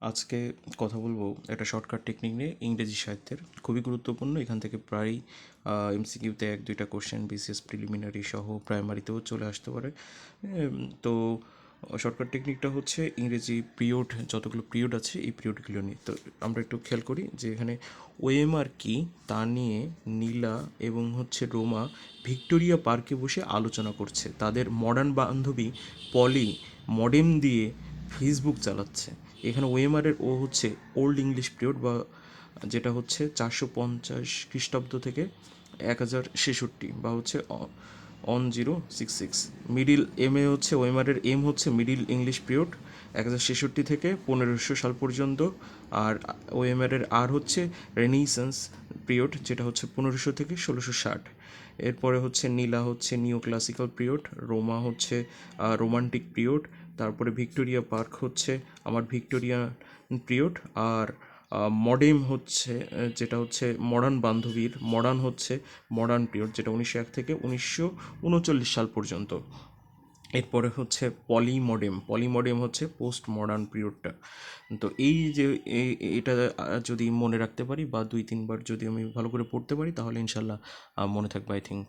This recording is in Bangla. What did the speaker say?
আজকে কথা বলব একটা শর্টকাট টেকনিক নিয়ে, ইংরেজি সাহিত্যের। খুবই গুরুত্বপূর্ণ। এখান থেকে প্রায়ই এমসিকিউতে এক, দুইটা কোশ্চেন বিসিএস প্রিলিমিনারি সহ প্রাইমারিতেও চলে আসতে পারে। তো শর্টকাট টেকনিকটা হচ্ছে ইংরেজি পিরিয়ড যতগুলো পিরিয়ড আছে, এই পিরিয়ডগুলো নিয়ে। তো আমরা একটু খেয়াল করি যে এখানে ওএমআর কি, তা নিয়ে নীলা এবং হচ্ছে রোমা ভিক্টোরিয়া পার্কে বসে আলোচনা করছে। তাদের মডার্ন বান্ধবী পলি মডেম দিয়ে ফেসবুক চালাচ্ছে। এখানে ওএমআরের ও হচ্ছে ওল্ড ইংলিশ পিরিয়ড বা যেটা হচ্ছে চারশো পঞ্চাশ খ্রিস্টাব্দ থেকে এক হাজার ছেষট্টি বা হচ্ছে one zero six six. Middle M এ হচ্ছে ওএমআরের এম হচ্ছে মিডিল ইংলিশ পিরিয়ড এক হাজার ছেষট্টি থেকে পনেরোশো সাল পর্যন্ত। আর ওএমআরের আর হচ্ছে রেনিসেন্স পিরিয়ড যেটা হচ্ছে পনেরোশো থেকে ষোলোশো ষাট। এরপরে হচ্ছে নীলা হচ্ছে নিও ক্লাসিক্যাল পিরিয়ড, রোমা হচ্ছে রোমান্টিক পিরিয়ড তারপরে ভিক্টোরিয়া পার্ক হচ্ছে আমার ভিক্টোরিয়া পিরিয়ড আর মডেম হচ্ছে যেটা হচ্ছে মডার্ন বান্ধবীর, মডার্ন হচ্ছে মডার্ন পিরিয়ড, যেটা উনিশশো এক থেকে উনিশশো উনচল্লিশ সাল পর্যন্ত। এরপরে হচ্ছে পলিমডেম পলিমডেম হচ্ছে পোস্ট মডার্ন পিরিয়ডটা। তো এই যে এটা যদি মনে রাখতে পারি বা দুই তিনবার যদি আমি ভালো করে পড়তে পারি, তাহলে ইনশাল্লাহ মনে থাকবে, আই থিঙ্ক।